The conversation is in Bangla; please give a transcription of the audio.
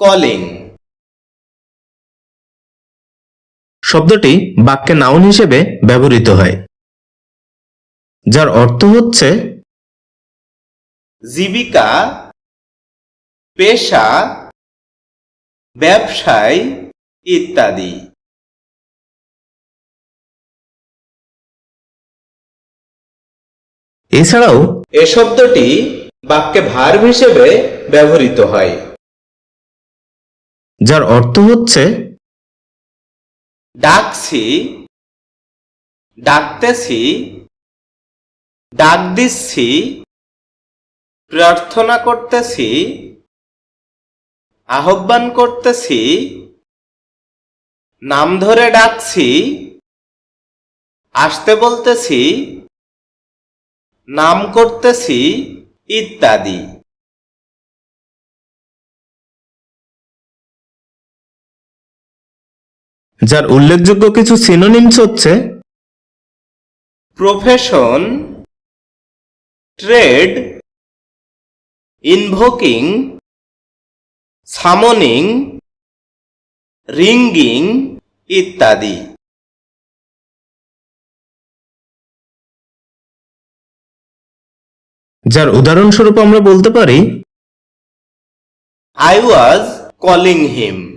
কলিং শব্দটি বাক্যে নাউন হিসেবে ব্যবহৃত হয় যার অর্থ হচ্ছে জীবিকা পেশা ব্যবসায় ইত্যাদি। এছাড়াও এ শব্দটি বাক্যে ভার্ব হিসেবে ব্যবহৃত হয়। যার অর্থ হচ্ছে ডাকছি, ডাকতেছি, ডাক দিচ্ছি, প্রার্থনা করতেছি, আহ্বান করতেছি, নাম ধরে ডাকছি, আসতে বলতেছি, নাম করতেছি, ইত্যাদি। যার উল্লেখযোগ্য কিছু সিনোনিমস হচ্ছে profession trade invoking summoning ringing ইত্যাদি। যার উদাহরণস্বরূপ আমরা বলতে পারি আই ওয়াজ কলিং হিম